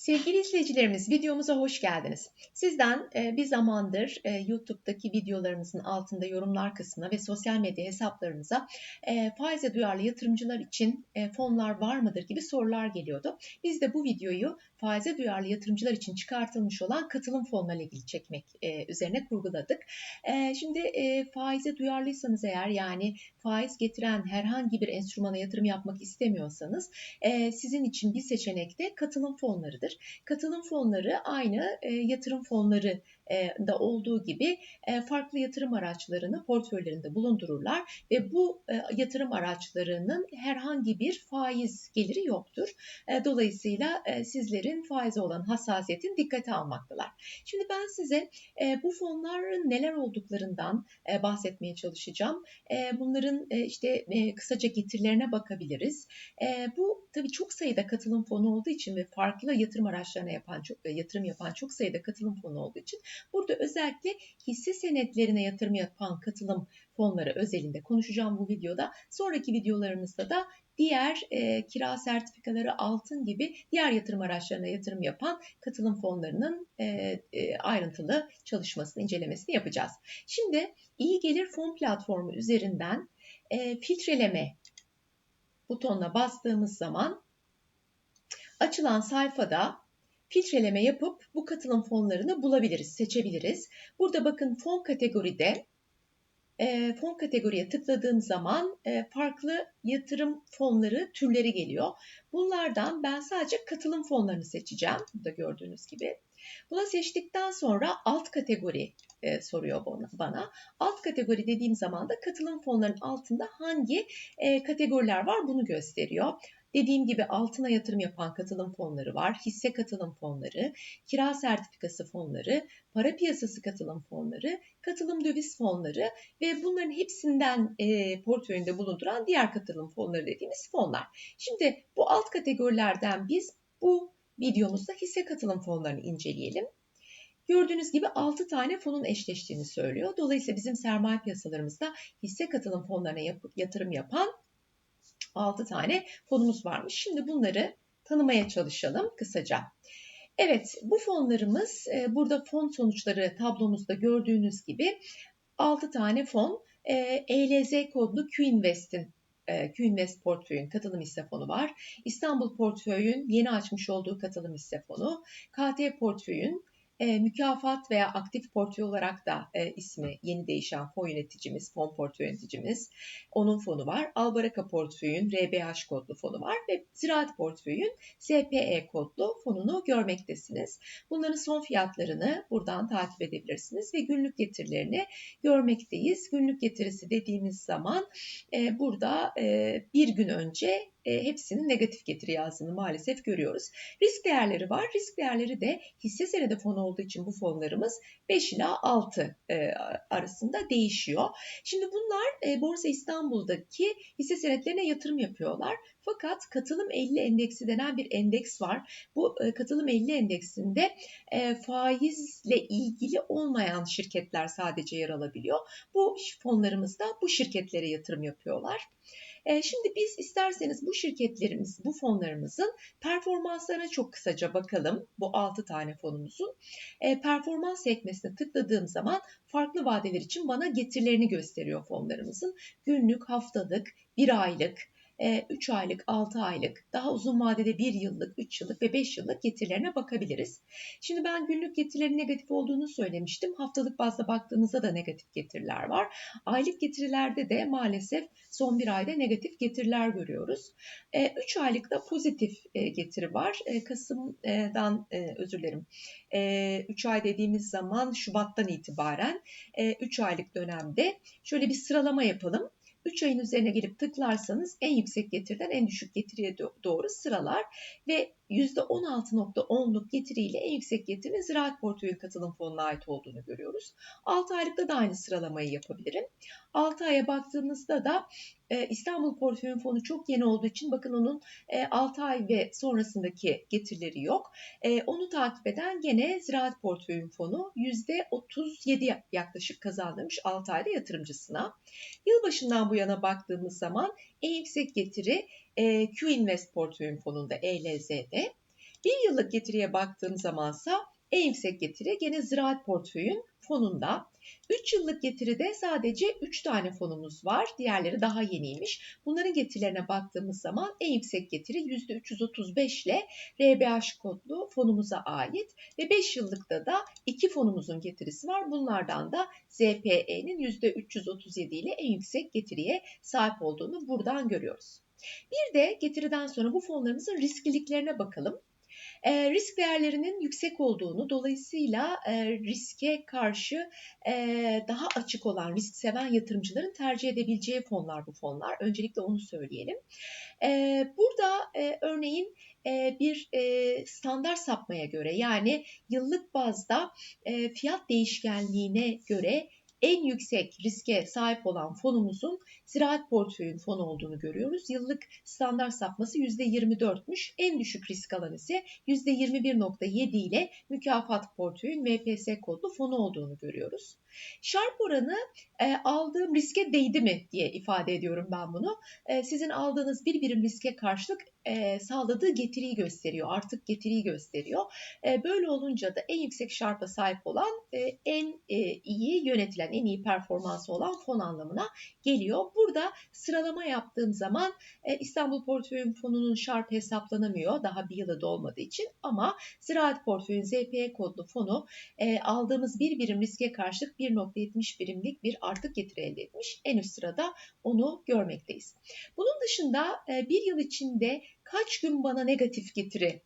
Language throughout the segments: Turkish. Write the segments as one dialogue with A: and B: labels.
A: Sevgili izleyicilerimiz videomuza hoş geldiniz. Sizden e, bir zamandır e, YouTube'daki videolarımızın altında yorumlar kısmına ve sosyal medya hesaplarımıza e, faize duyarlı yatırımcılar için fonlar var mıdır gibi sorular geliyordu. Biz de bu videoyu faize duyarlı yatırımcılar için çıkartılmış olan katılım fonlarıyla ilgili çekmek üzerine kurguladık. Şimdi faize duyarlıysanız eğer yani faiz getiren herhangi bir enstrümana yatırım yapmak istemiyorsanız sizin için bir seçenek de katılım fonlarıdır. Katılım fonları aynı e, yatırım fonları da olduğu gibi e, farklı yatırım araçlarını portföylerinde bulundururlar ve bu e, yatırım araçlarının herhangi bir faiz geliri yoktur. Dolayısıyla sizlerin faize olan hassasiyetin dikkate almaktalar. Şimdi ben size bu fonların neler olduklarından bahsetmeye çalışacağım. Bunların işte kısaca getirilerine bakabiliriz. Bu tabii çok sayıda katılım fonu olduğu için ve farklı yatırım araçlarına yapan çok yatırım yapan çok sayıda katılım fonu olduğu için Burada özellikle hisse senetlerine yatırım yapan katılım fonları özelinde konuşacağım bu videoda. Sonraki videolarımızda da diğer e, kira sertifikaları, altın gibi diğer yatırım araçlarına yatırım yapan katılım fonlarının e, e, ayrıntılı çalışmasını, incelemesini yapacağız. Şimdi iyi gelir fon platformu üzerinden e, filtreleme butonuna bastığımız zaman açılan sayfada filtreleme yapıp bu katılım fonlarını bulabiliriz, seçebiliriz. Burada bakın fon kategoride e, fon kategoriye tıkladığım zaman e, farklı yatırım fonları türleri geliyor. Bunlardan ben sadece katılım fonlarını seçeceğim. Burada gördüğünüz gibi. Buna seçtikten sonra alt kategori e, soruyor bana. Alt kategori dediğim zaman da katılım fonlarının altında hangi e, kategoriler var bunu gösteriyor. Dediğim gibi altına yatırım yapan katılım fonları var, hisse katılım fonları, kira sertifikası fonları, para piyasası katılım fonları, katılım döviz fonları ve bunların hepsinden e, portföyünde bulunduran diğer katılım fonları dediğimiz fonlar. Şimdi bu alt kategorilerden biz bu videomuzda hisse katılım fonlarını inceleyelim. Gördüğünüz gibi 6 tane fonun eşleştiğini söylüyor. Dolayısıyla bizim sermaye piyasalarımızda hisse katılım fonlarına yatırım yapan 6 tane fonumuz varmış. Şimdi bunları tanımaya çalışalım kısaca. Evet bu fonlarımız e, burada fon sonuçları tablomuzda gördüğünüz gibi 6 tane fon ELZ e kodlu Q-Invest'in e, Q-Invest portföyün katılım hisse fonu var. İstanbul portföyün yeni açmış olduğu katılım hisse fonu. KT portföyün e, mükafat veya aktif portföy olarak da e, ismi yeni değişen fon yöneticimiz, fon portföy yöneticimiz, onun fonu var. Albaraka portföyün RBH kodlu fonu var ve Ziraat portföyün SPE kodlu fonunu görmektesiniz. Bunların son fiyatlarını buradan takip edebilirsiniz ve günlük getirilerini görmekteyiz. Günlük getirisi dediğimiz zaman e, burada e, bir gün önce e, hepsinin negatif getiri yazdığını maalesef görüyoruz. Risk değerleri var. Risk değerleri de hisse senedi fonu olduğu için bu fonlarımız 5 ila 6 e, arasında değişiyor. Şimdi bunlar e, Borsa İstanbul'daki hisse senetlerine yatırım yapıyorlar. Fakat katılım 50 endeksi denen bir endeks var. Bu e, katılım 50 endeksinde e, faizle ilgili olmayan şirketler sadece yer alabiliyor. Bu fonlarımızda bu şirketlere yatırım yapıyorlar. E, şimdi biz isterseniz bu şirketlerimiz, bu fonlarımızın performanslarına çok kısaca bakalım. Bu 6 tane fonumuzun. E, performans sekmesine tıkladığım zaman farklı vadeler için bana getirilerini gösteriyor fonlarımızın. Günlük, haftalık, bir aylık, 3 e, aylık, 6 aylık, daha uzun vadede 1 yıllık, 3 yıllık ve 5 yıllık getirilerine bakabiliriz. Şimdi ben günlük getirilerin negatif olduğunu söylemiştim. Haftalık bazda baktığımızda da negatif getiriler var. Aylık getirilerde de maalesef son bir ayda negatif getiriler görüyoruz. 3 e, aylıkta pozitif e, getiri var. Kasım'dan özür dilerim. 3 ay dediğimiz zaman Şubat'tan itibaren 3 aylık dönemde şöyle bir sıralama yapalım. 3 ayın üzerine gelip tıklarsanız en yüksek getiriden en düşük getiriye doğru sıralar ve %16.10'luk getiriyle en yüksek getirinin ziraat portföyü katılım fonuna ait olduğunu görüyoruz. 6 aylıkta da aynı sıralamayı yapabilirim. 6 aya baktığımızda da e, İstanbul portföyün fonu çok yeni olduğu için bakın onun e, 6 ay ve sonrasındaki getirileri yok. E, onu takip eden gene ziraat portföyün fonu %37 yaklaşık kazandırmış 6 ayda yatırımcısına. Yılbaşından bu yana baktığımız zaman en yüksek getiri e, Q Invest portföyün fonunda ELZ'de. Bir yıllık getiriye baktığım zamansa en yüksek getiri gene ziraat portföyün fonunda. 3 yıllık getiride sadece 3 tane fonumuz var. Diğerleri daha yeniymiş. Bunların getirilerine baktığımız zaman en yüksek getiri %335 ile RBH kodlu fonumuza ait ve 5 yıllıkta da 2 fonumuzun getirisi var. Bunlardan da ZPE'nin %337 ile en yüksek getiriye sahip olduğunu buradan görüyoruz. Bir de getiriden sonra bu fonlarımızın riskliliklerine bakalım. E, risk değerlerinin yüksek olduğunu, dolayısıyla e, riske karşı e, daha açık olan, risk seven yatırımcıların tercih edebileceği fonlar bu fonlar. Öncelikle onu söyleyelim. E, burada e, örneğin e, bir e, standart sapmaya göre yani yıllık bazda e, fiyat değişkenliğine göre en yüksek riske sahip olan fonumuzun ziraat portföyün fonu olduğunu görüyoruz. Yıllık standart sapması %24'müş. En düşük risk alan ise %21.7 ile mükafat portföyün MPS kodlu fonu olduğunu görüyoruz. Şarp oranı e, aldığım riske değdi mi diye ifade ediyorum ben bunu. E, sizin aldığınız bir birim riske karşılık e, sağladığı getiriyi gösteriyor. Artık getiriyi gösteriyor. E, böyle olunca da en yüksek şarpa sahip olan e, en e, iyi yönetilen, en iyi performansı olan fon anlamına geliyor. Burada sıralama yaptığım zaman e, İstanbul Portföyün Fonu'nun şarp hesaplanamıyor. Daha bir yılı dolmadığı için ama Ziraat Portföyün ZPE kodlu fonu e, aldığımız bir birim riske karşılık 1.70 birimlik bir artık getiri elde etmiş. En üst sırada onu görmekteyiz. Bunun dışında e, bir yıl içinde kaç gün bana negatif getiri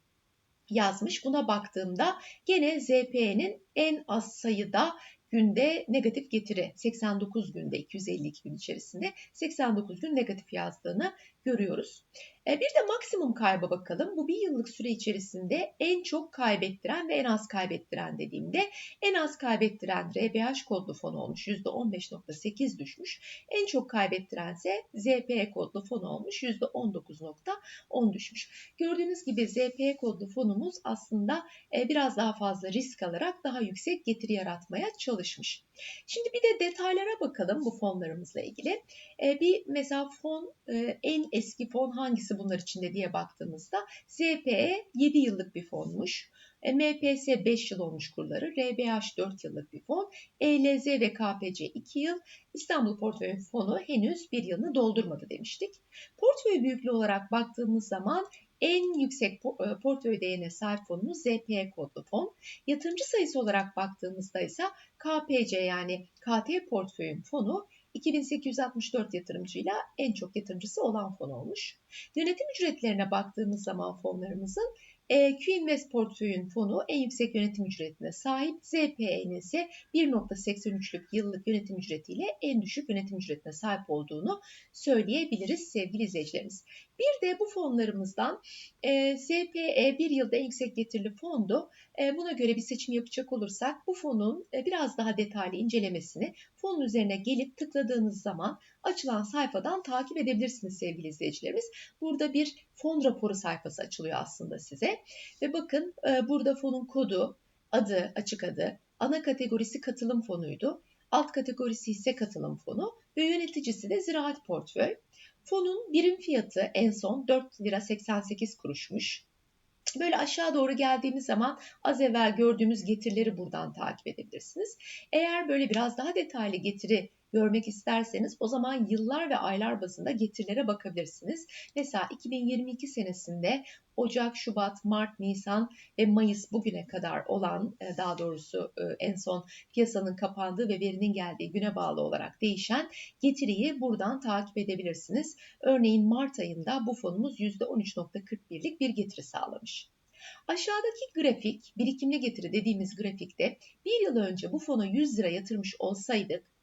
A: yazmış. Buna baktığımda gene ZP'nin en az sayıda günde negatif getiri 89 günde 252 gün içerisinde 89 gün negatif yazdığını görüyoruz. E, bir de maksimum kayba bakalım. Bu bir yıllık süre içerisinde en çok kaybettiren ve en az kaybettiren dediğimde en az kaybettiren RBH kodlu fon olmuş %15.8 düşmüş. En çok kaybettirense ZPE kodlu fon olmuş %19.10 düşmüş. Gördüğünüz gibi ZPE kodlu fonumuz aslında e, biraz daha fazla risk alarak daha yüksek getiri yaratmaya çalışmış. Şimdi bir de detaylara bakalım bu fonlarımızla ilgili. E, bir mesela fon en eski fon hangisi bunlar içinde diye baktığımızda ZPE 7 yıllık bir fonmuş. E, MPS 5 yıl olmuş kurları, RBH 4 yıllık bir fon, ELZ ve KPC 2 yıl, İstanbul Portföy Fonu henüz bir yılını doldurmadı demiştik. Portföy büyüklüğü olarak baktığımız zaman en yüksek e, portföy değerine sahip fonumuz ZPE kodlu fon. Yatırımcı sayısı olarak baktığımızda ise KPC yani KT portföyün fonu 2864 yatırımcıyla en çok yatırımcısı olan fon olmuş. Yönetim ücretlerine baktığımız zaman fonlarımızın e, Q-Invest portföyün fonu en yüksek yönetim ücretine sahip. ZPE'nin ise 1.83'lük yıllık yönetim ücretiyle en düşük yönetim ücretine sahip olduğunu söyleyebiliriz sevgili izleyicilerimiz. Bir de bu fonlarımızdan e, ZPE bir yılda en yüksek getirili fondu. E, buna göre bir seçim yapacak olursak bu fonun e, biraz daha detaylı incelemesini fonun üzerine gelip tıkladığınız zaman açılan sayfadan takip edebilirsiniz sevgili izleyicilerimiz. Burada bir fon raporu sayfası açılıyor aslında size. Ve bakın e, burada fonun kodu, adı, açık adı, ana kategorisi katılım fonuydu. Alt kategorisi ise katılım fonu ve yöneticisi de ziraat portföy. Fonun birim fiyatı en son 4 lira 88 kuruşmuş. Böyle aşağı doğru geldiğimiz zaman az evvel gördüğümüz getirileri buradan takip edebilirsiniz. Eğer böyle biraz daha detaylı getiri görmek isterseniz o zaman yıllar ve aylar bazında getirilere bakabilirsiniz. Mesela 2022 senesinde Ocak, Şubat, Mart, Nisan ve Mayıs bugüne kadar olan e, daha doğrusu e, en son piyasanın kapandığı ve verinin geldiği güne bağlı olarak değişen getiriyi buradan takip edebilirsiniz. Örneğin Mart ayında bu fonumuz %13.41'lik bir getiri sağlamış. Aşağıdaki grafik birikimli getiri dediğimiz grafikte bir yıl önce bu fona 100 lira yatırmış olsaydık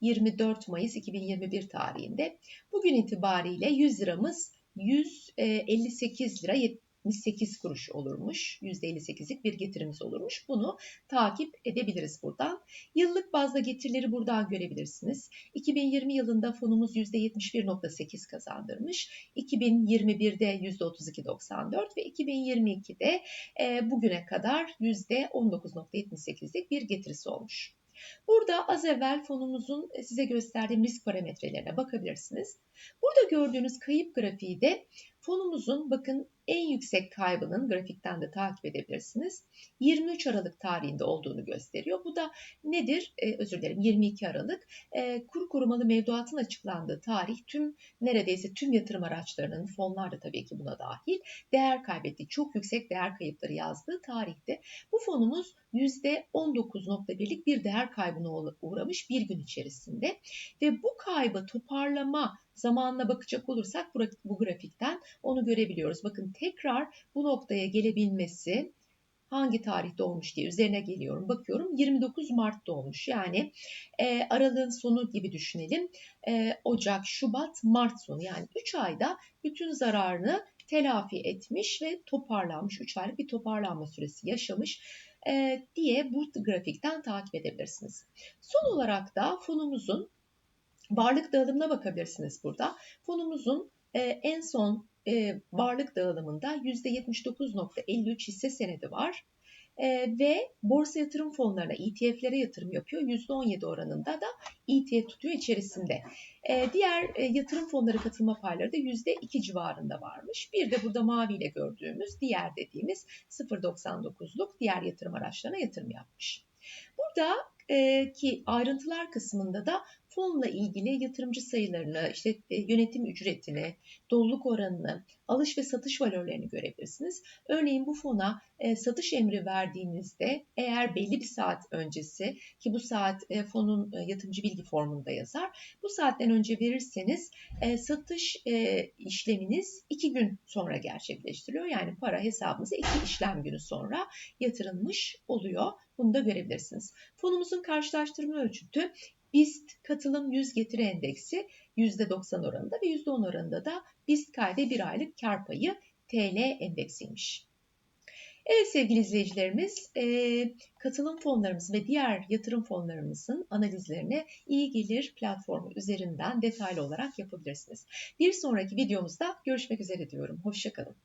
A: 24 Mayıs 2021 tarihinde. Bugün itibariyle 100 liramız 158 lira 78 kuruş olurmuş. %58'lik bir getirimiz olurmuş. Bunu takip edebiliriz buradan. Yıllık bazda getirileri buradan görebilirsiniz. 2020 yılında fonumuz %71.8 kazandırmış. 2021'de %32.94 ve 2022'de e, bugüne kadar %19.78'lik bir getirisi olmuş. Burada az evvel fonumuzun e, size gösterdiğim risk parametrelerine bakabilirsiniz. Burada gördüğünüz kayıp grafiği de fonumuzun bakın en yüksek kaybının grafikten de takip edebilirsiniz. 23 Aralık tarihinde olduğunu gösteriyor. Bu da nedir? Ee, özür dilerim 22 Aralık. Ee, kur korumalı mevduatın açıklandığı tarih tüm neredeyse tüm yatırım araçlarının fonlar da tabii ki buna dahil değer kaybetti. Çok yüksek değer kayıpları yazdığı tarihte. Bu fonumuz %19.1'lik bir değer kaybına uğramış bir gün içerisinde ve bu kaybı toparlama zamanına bakacak olursak bu grafikten onu görebiliyoruz. Bakın tekrar bu noktaya gelebilmesi hangi tarihte olmuş diye üzerine geliyorum. Bakıyorum 29 Mart'ta olmuş. Yani e, aralığın sonu gibi düşünelim. E, Ocak, Şubat, Mart sonu yani 3 ayda bütün zararını telafi etmiş ve toparlanmış. 3 aylık bir toparlanma süresi yaşamış e, diye bu grafikten takip edebilirsiniz. Son olarak da fonumuzun varlık dağılımına bakabilirsiniz burada. Fonumuzun e, en son e, varlık dağılımında %79.53 hisse senedi var. E, ve borsa yatırım fonlarına, ETF'lere yatırım yapıyor. %17 oranında da ETF tutuyor içerisinde. E, diğer yatırım fonları katılma payları da %2 civarında varmış. Bir de burada maviyle gördüğümüz diğer dediğimiz 0.99'luk diğer yatırım araçlarına yatırım yapmış. Burada ki ayrıntılar kısmında da fonla ilgili yatırımcı sayılarını, işte e, yönetim ücretini, doluluk oranını, alış ve satış valörlerini görebilirsiniz. Örneğin bu fona e, satış emri verdiğinizde eğer belli bir saat öncesi ki bu saat e, fonun yatırımcı bilgi formunda yazar. Bu saatten önce verirseniz satış işleminiz iki gün sonra gerçekleştiriliyor. Yani para hesabınıza iki işlem günü sonra yatırılmış oluyor. Bunu da görebilirsiniz. Fonumuzun karşılaştırma ölçütü BIST katılım 100 getiri endeksi %90 oranında ve %10 oranında da BIST KD bir aylık kar payı TL endeksiymiş. Evet sevgili izleyicilerimiz, e, katılım fonlarımız ve diğer yatırım fonlarımızın analizlerini iyi gelir platformu üzerinden detaylı olarak yapabilirsiniz. Bir sonraki videomuzda görüşmek üzere diyorum. Hoşçakalın.